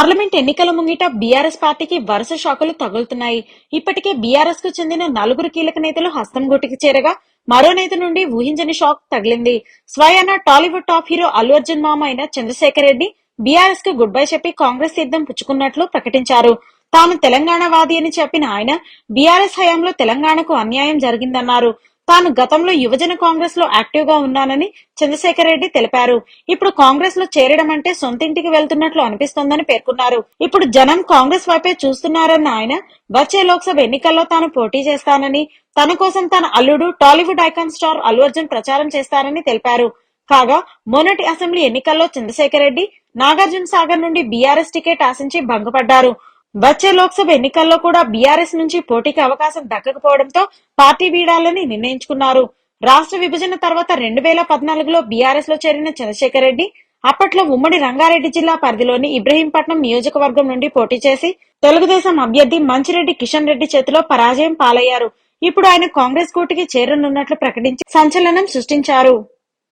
Parliament ఎన్నికల ముంగిట BRS పార్టీకి వరుస షాకులు తగులుతున్నాయి. ఇప్పటికే బీఆర్ఎస్కు చెందిన నలుగురు కీలక నేతలు హస్తం గుటికి చేరగా మరో నేత నుండి ఊహించని షాక్ తగిలింది. స్వయాన Tollywood top hero Allu Arjun మామ అయిన చంద్రశేఖర్ రెడ్డి బీఆర్ఎస్కు గుడ్ బై చెప్పి కాంగ్రెస్ తీర్థం పుచ్చుకున్నట్లు ప్రకటించారు. తాను తెలంగాణ వాది అని చెప్పిన ఆయన బీఆర్ఎస్ హయాంలో తెలంగాణకు అన్యాయం జరిగిందన్నారు. తాను గతంలో యువజన కాంగ్రెస్లో యాక్టివ్గా ఉన్నానని చంద్రశేఖర్ రెడ్డి తెలిపారు. ఇప్పుడు కాంగ్రెస్లో చేరడం అంటే సొంతింటికి వెళ్తున్నట్లు అనిపిస్తోందని పేర్కొన్నారు. ఇప్పుడు జనం కాంగ్రెస్ వైపే చూస్తున్నారన్న ఆయన వచ్చే లోక్సభ ఎన్నికల్లో తాను పోటీ చేస్తానని తన కోసం తన అల్లుడు Tollywood icon star Allu Arjun ప్రచారం చేస్తారని తెలిపారు. కాగా మొన్నటి అసెంబ్లీ ఎన్నికల్లో చంద్రశేఖర్ రెడ్డి నాగార్జున సాగర్ నుండి బీఆర్ఎస్ టికెట్ ఆశించి భంగపడ్డారు. వచ్చే లోక్సభ ఎన్నికల్లో కూడా బీఆర్ఎస్ నుంచి పోటీకి అవకాశం దక్కకపోవడంతో పార్టీ వీడాలని నిర్ణయించుకున్నారు. రాష్ట్ర విభజన తర్వాత రెండు వేల పద్నాలుగులో బీఆర్ఎస్లో చేరిన చంద్రశేఖర్ రెడ్డి అప్పట్లో ఉమ్మడి రంగారెడ్డి జిల్లా పరిధిలోని ఇబ్రహీంపట్నం నియోజకవర్గం నుండి పోటీ చేసి తెలుగుదేశం అభ్యర్థి మంచిరెడ్డి కిషన్ రెడ్డి చేతిలో పరాజయం పాలయ్యారు. ఇప్పుడు ఆయన కాంగ్రెస్ కూటికి చేరనున్నట్లు ప్రకటించి సంచలనం సృష్టించారు.